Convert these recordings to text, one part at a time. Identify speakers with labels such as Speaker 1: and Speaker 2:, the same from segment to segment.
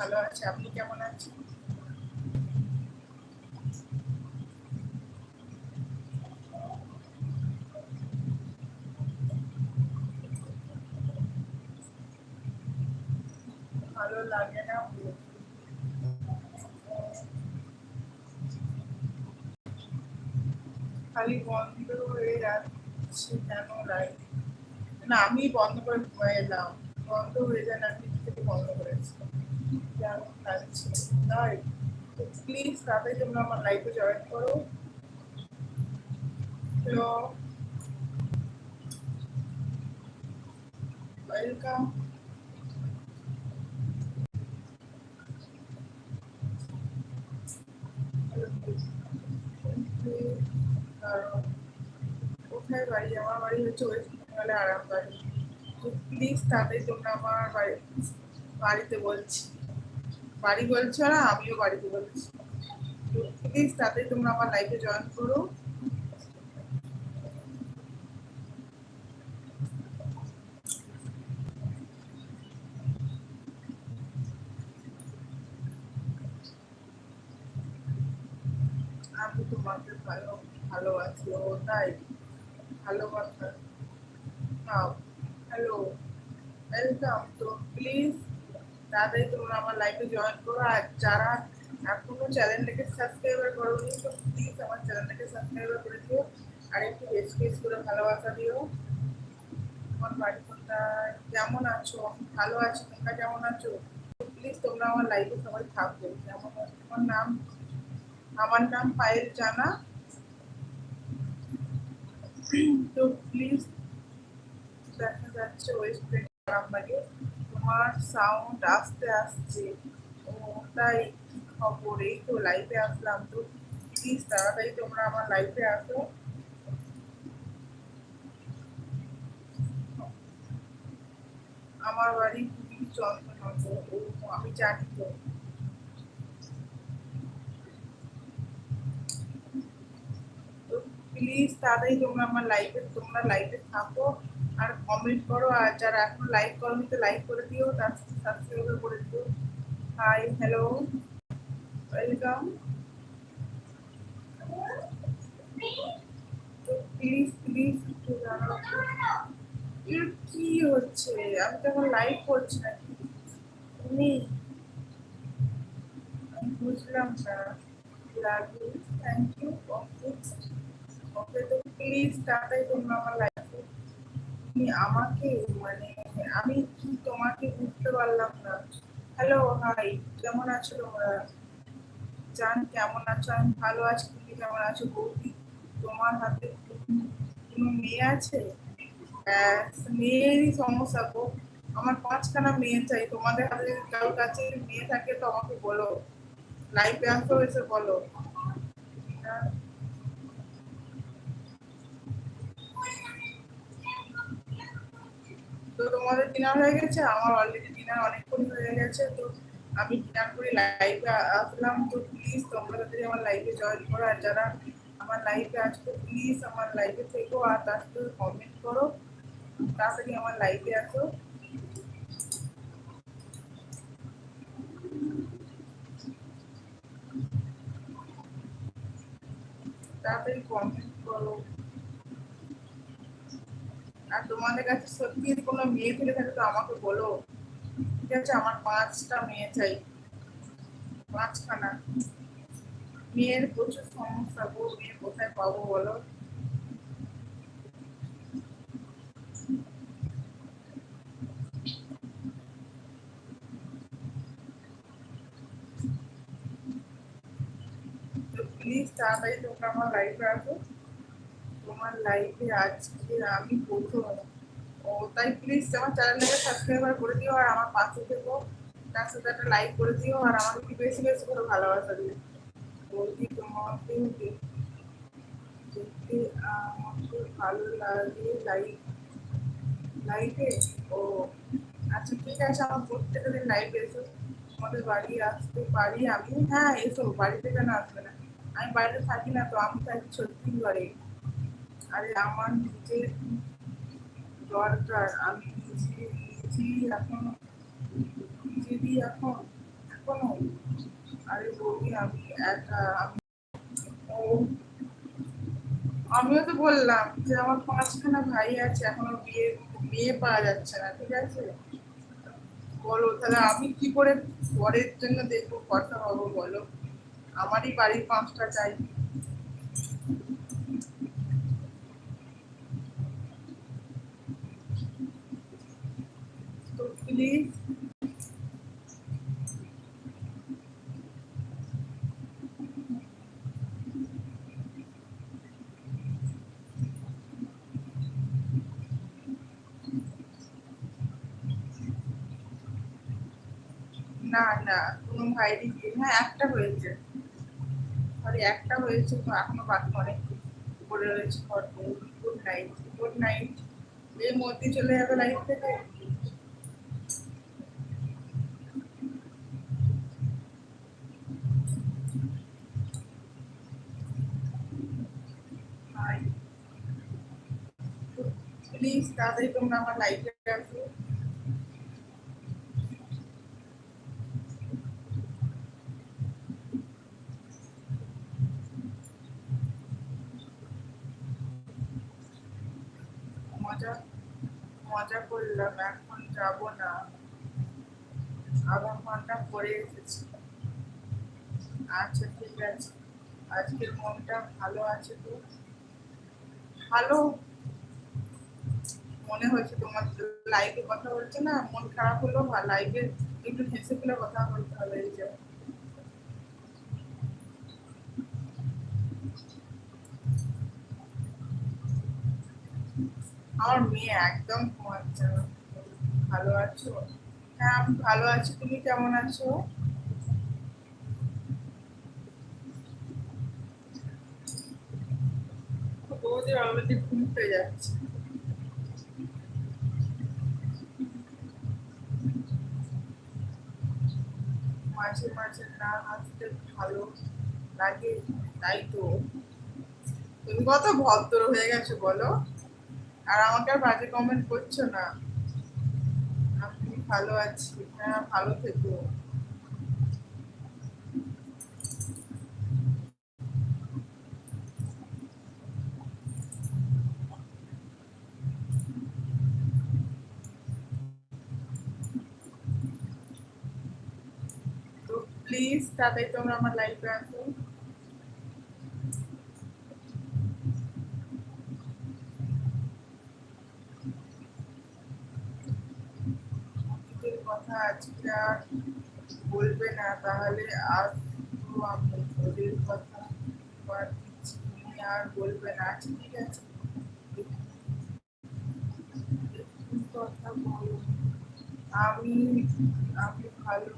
Speaker 1: ভালো আছি? আপনি কেমন আছেন? ভালো লাগে না? খালি হয়ে কেন আমি বন্ধ করে ঘুমাই এলাম বন্ধ হয়ে যায় না থেকে বন্ধ করেছি কেমন লাগছে তাই প্লিজ তাদের জন্য আমার লাইফে জয়েন করো হ্যালো ওয়েলকাম কারণ কোথায় বাড়ি আমার বাড়ি হচ্ছে ওয়েস্ট বেঙ্গলে আরাম বাড়ি প্লিজ তাদের জন্য আমার বাড়ি বাড়িতে বলছি বাড়ি বলছো না? আমিও বাড়িতে বলছি। প্লিজ তাদের তোমরা আমার লাইফে জয়েন করো। আমি তোমাকে ভালো ভালোবাসি, ও তাই। ভালোবাসা নাও। হ্যালো ওয়েলকাম তো প্লিজ তাড়াতাড়ি তোমরা আমার লাইফে জয়েন করো। আর যারা এখনও চ্যানেলটাকে সাবস্ক্রাইবার করোনি, তো প্লিজ আমার চ্যানেলটাকে সাবস্ক্রাইবার করে দিও। আর একটু বেশি বেশি করে ভালোবাসা দিও। আমার বাড়ি কেমন আছো? ভালো আছি? তোমরা কেমন আছো? প্লিজ তোমরা আমার লাইফে সবাই থাকবে কেমন তোমার নাম? আমার নাম পায়েল জানা। তো প্লিজ দেখা যাচ্ছে ওয়েস্ট বেঙ্গল আরামবাগে তোমার সাউন্ড আস্তে আসছে তাই কি খবর? এই তো লাইভে আসলাম তো। প্লিজ তাড়াতাড়ি তোমরা আমার লাইভে আসো। আমার বাড়ি খুবই চন্দননগর ও, আমি জানি তো। প্লিজ তাড়াতাড়ি তোমরা আমার লাইভে তোমরা লাইভে থাকো। আর কমেন্ট করো, আর যারা এখন লাইক করোনি তো লাইক করে দিও, তার সাথে সাবস্ক্রাইব করে দিও। Hi hello welcome please please একটু জানাও। কি হচ্ছে? আমি তো এখন লাইভ করছি না। তুমি? বুঝলাম না। থ্যাংক ইউ ওকে তো প্লিজ তাড়াতাড়ি তোমরা আমার লাইফে তুমি আমাকে মানে আমি কি তোমাকে বুঝতে পারলাম না। হ্যালো হাই কেমন আছো তোমরা? জান, কেমন আছো? আমি ভালো আছি, তুমি কেমন আছো? বৌদি, তোমার হাতে কোনো মেয়ে আছে? মেয়েরই সমস্যা গো। আমার পাঁচখানা মেয়ে চাই, তোমাদের হাতে যদি কারোর কাছে মেয়ে থাকে তো আমাকে বলো। লাইফে আসো, এসে বলো। হ্যাঁ। তো তোমাদের ডিনার হয়ে গেছে, আমার অলরেডি ডিনার অনেকক্ষণ হয়ে গেছে, তো আমি ডিনার করে লাইভে আসলাম। তো প্লিজ তোমরা তাদের আমার লাইভে জয়েন করো আর যারা আমার লাইভে আসতো প্লিজ আমার লাইভে থেকো আর তার সাথে কমেন্ট করো। তাড়াতাড়ি আমার লাইভে আসো। তাড়াতাড়ি কমেন্ট করো। আর তোমাদের কাছে সত্যি কোনো মেয়ে থেকে থাকে তো আমাকে বলো। ঠিক আছে? আমার পাঁচটা মেয়ে চাই। পাঁচখানা। মেয়ের প্রচুর সমস্যা মেয়ে কোথায় পাবো বলো? প্লিজ তাড়াতাড়ি তোমরা আমার লাইফে আসো। তোমার লাইফে আজকে আমি প্রথম ও তাই প্লিজ আমার চ্যানেলটাকে সাবস্ক্রাইবার করে দিও আর আমার পাশে থেকো তার সাথে একটা লাইক করে দিও আর আমাকে একটু বেশি বেশি করে ভালোবাসা দিও বলছি তোমাকে দেখ- দেখতে আমাকে ভালো লাগে লাইক লাইফে ও আচ্ছা ঠিক আছে আমার প্রত্যেকটা দিন লাইফে এসো আমাদের বাড়ি আসতে পারি আমি হ্যাঁ এসো বাড়িতে কেন আসবে না আমি বাড়িতে থাকি না তো আমি থাকি ছত্তিশগড়ে আরে আমার নিজের দরকার। আমি নিজে নিজেই এখন নিজে পাঠিয়ে দিই এখন, এখনও। আরে বৌদি আমি একা, আমি ও। আমিও তো বললাম যে আমার পাঁচখানা ভাই আছে, এখনও বিয়ে বিয়ে পাওয়া যাচ্ছে না, ঠিক আছে? বলো, তাহলে আমি কি করে পরের জন্য দেখব কথা হব বলো? আমারই বাড়ির পাঁচটা চাই তো প্লিজ না না, কোনো ভাইরই বিয়ে হ্যাঁ একটা হয়েছে। সরি একটা হয়েছে, তো এখনও বাকি অনেক পড়ে রয়েছে গুড নাইট। Good night. এর মধ্যে চলে যাবে লাইফ থেকে প্লিজ তাড়াতাড়ি তোমরা আমার লাইফে আসো। মজা মজা করলাম, এখন যাব না। আধা ঘণ্টা পরে এসেছি। আচ্ছা ঠিক আছে। আজকের মনটা ভালো আছে তো? ভালো মনে হয়েছে তোমার লাইভে কথা বলছে না, মন খারাপ হলো বা লাইভে একটু হেসে ফেলে কথা বলতে হবে এই যে। আমার মেয়ে একদম ঘুমাচ্ছে ভালো আছো? হ্যাঁ আমি ভালো আছি। তুমি কেমন আছো? অলরেডি ঘুম পেয়ে যাচ্ছে। মাঝে মাঝে না, হাসতে ভালো লাগে, তাই তো। তুমি কত ভদ্র হয়ে গেছো, বলো। আর আমাকে আর বাজে কমেন্ট করছ না। আমি ভালো আছি হ্যাঁ ভালো থেকো তো প্লিজ তাড়াতাড়ি তোমরা আমার লাইফে আসো অতীতের কথা আজকে আর বলবে না তাহলে আর তো আমি ওদের কথা বাদ দিচ্ছি তুমি আর বলবে না আচ্ছা ঠিক আছে একটু কথা বলো আমি আমি ভালো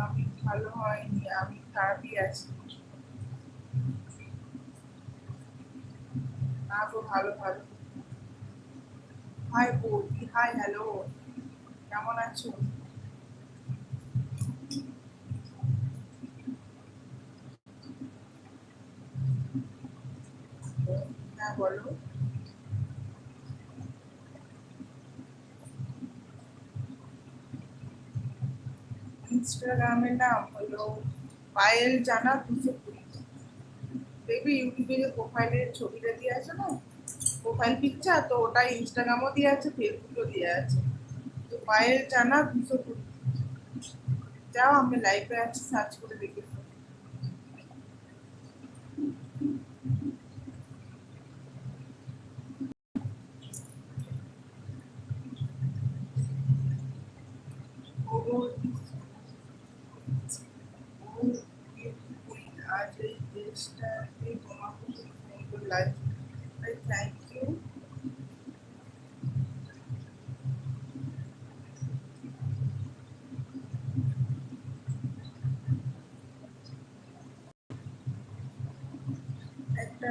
Speaker 1: আমি ভালো হয়নি, আমি খারাপই আছি। না গো, ভালো ভালো। হাই বৌদি হাই, হ্যালো? কেমন আছো? হ্যাঁ বলো। ইনস্টাগ্রামের নাম হলো পায়েল জানা দুশো কুড়ি দেখবি ইউটিউবে যে প্রোফাইলের ছবিটা দিয়ে আছে না প্রোফাইল পিকচার তো ওটা ইনস্টাগ্রামও দিয়ে আছে ফেসবুকও দিয়ে আছে। তো পায়েল জানা দুশো কুড়ি যাও, আমি লাইভে আছি সার্চ করে দেখেছি আজ এই দেশটাকে তোমাকে খুব সুন্দর লাগছে তাই থ্যাংক ইউ একটা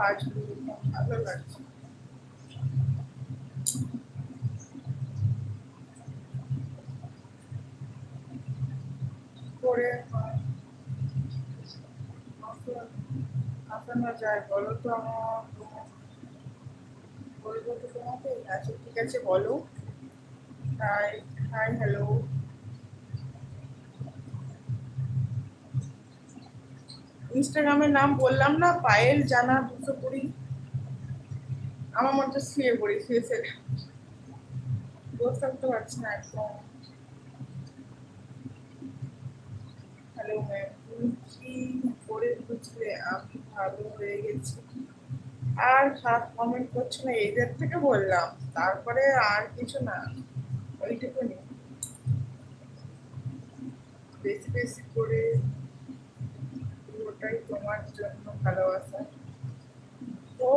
Speaker 1: পাঁচ মিনিট লাগছে করে আসানো যায় বলো তো আমার বলব তোমাকে? আচ্ছা ঠিক আছে, বলো। তাই হাই হ্যালো ইনস্টাগ্রামের নাম বললাম না, পায়েল, জানা, দুশো কুড়ি। আমার মধ্যে শুয়ে পড়ি শুয়ে শুয়ে বসে পারছি না একদম। হ্যালো ম্যাম কি করে বুঝলে? আমি ভালো হয়ে গেছি। আর খারাপ কমেন্ট করছ না, এদের থেকে বললাম। তারপরে আর কিছু না, ওইটুকুনি। বেশি বেশি করে ওটাই তোমার জন্য ভালোবাসা ও।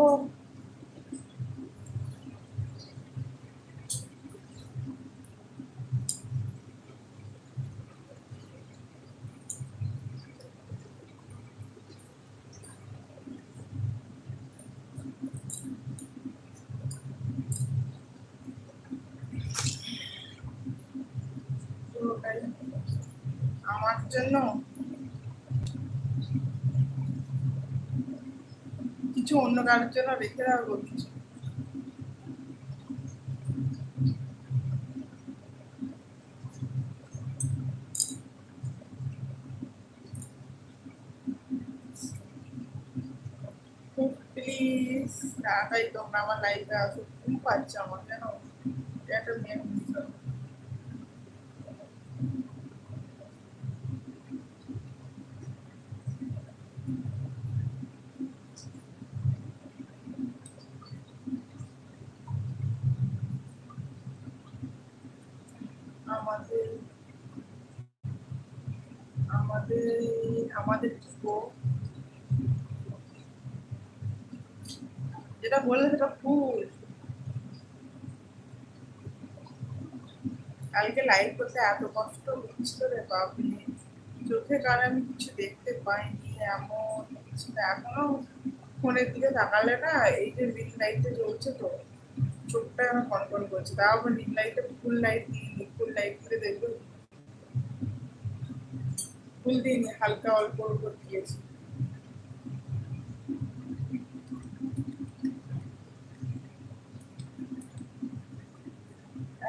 Speaker 1: আমার জন্য কিছু অন্য কারোর জন্য রেখে রাখব কিছু প্লিজ তাড়াতাড়ি তোমরা আমার লাইফে আসো। ঘুম পাচ্ছে আমার কেন এটা মেন বিষয় আমাদের আমাদের আমাদের যেটা বললে সেটা ভুল। কালকে লাইভ করতে এত কষ্ট হচ্ছিল রে বাবলি চোখে কার আমি কিছু দেখতে পাইনি, এমন কিছু এখনও ফোনের দিকে তাকালে না এই যে রিং লাইটে জ্বলছে তো, চোখটা আমার কনকন করছে। তাও আবার রিং লাইটে ফুল লাইট দিইনি ফুল লাইট করে দেখবে। ফুল দিইনি হালকা অল্প অল্প দিয়েছি।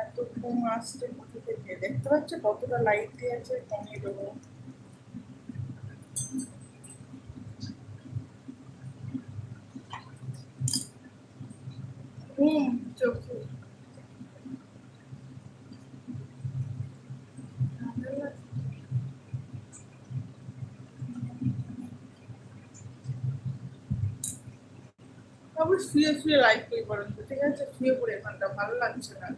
Speaker 1: এত ঘুম আসছে কোথা থেকে? দেখতে পাচ্ছ কতটা লাইট দিয়েছে কমিয়ে দেবো। ঘুম চোখে আবার শুয়ে শুয়ে লাইট করি বরং ঠিক আছে? শুয়ে পড়ে এখানটা, ভালো লাগছে না।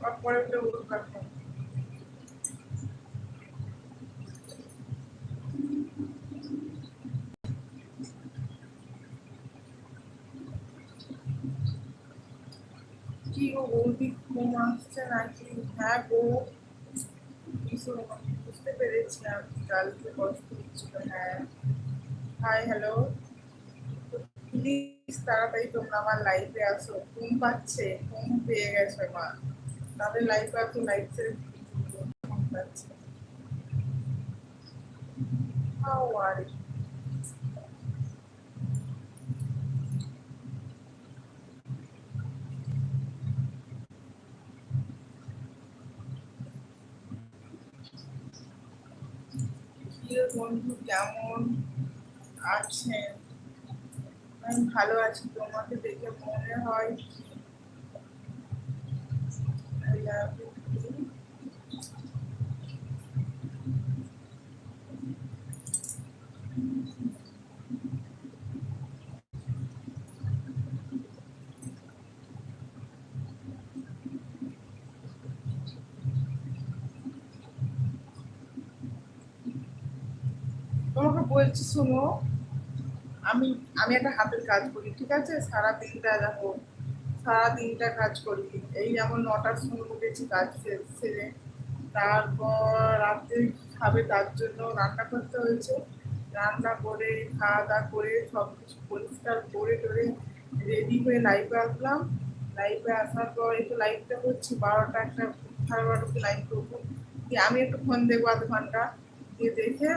Speaker 1: তারপরে উঠে উঠুক কি গো বৌদি, ঘুম আসছে নাকি? হ্যাঁ গো। বুঝতে পেরেছি আমি, কালকে কষ্ট হচ্ছিল হ্যাঁ। হাই হ্যালো প্লিজ তাড়াতাড়ি তোমরা আমার লাইফে আসো। ঘুম পাচ্ছে, ঘুম পেয়ে গেছে মা। তাদের লাইফে আসো লাইফ ছেড়ে ঘুম পাচ্ছে। How are? বন্ধু, কেমন? আছেন। আমি ভালো আছি। তোমাকে দেখে মনে হয় I love you. তোমাকে বলছি শোনো আমি আমি একটা হাতের কাজ করি, ঠিক আছে? সারা দিনটা দেখো সারা দিনটা কাজ করি। এই যেমন নটার সময় উঠেছি কাজ সেরে তারপর রাত্রে খাবে তার জন্য রান্না করতে হয়েছে। রান্না করে, খাওয়া দাওয়া করে সব কিছু পরিষ্কার করে টরে রেডি হয়ে লাইভে আসলাম। লাইভে আসার পর একটু লাইভটা করছি, বারোটা একটা, সাড়ে বারোটাতে লাইভ করব দিয়ে আমি একটু ফোন দেখব আধ ঘণ্টা, দিয়ে দেখে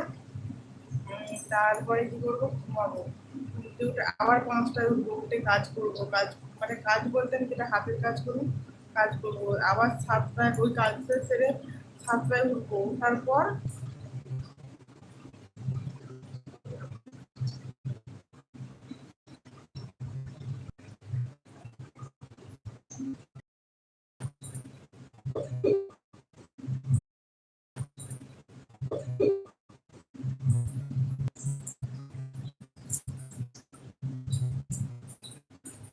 Speaker 1: তারপরে কী করব, ঘুমাবো। ঘুমতে উঠে আবার পাঁচটায় উঠবো, উঠে কাজ করব, কাজ মানে কাজ বলতে আমি যেটা হাতের কাজ করুন কাজ করব। আবার সাতটায়, ওই কাজ সেরে সাতটায় উঠবো। ওঠার পর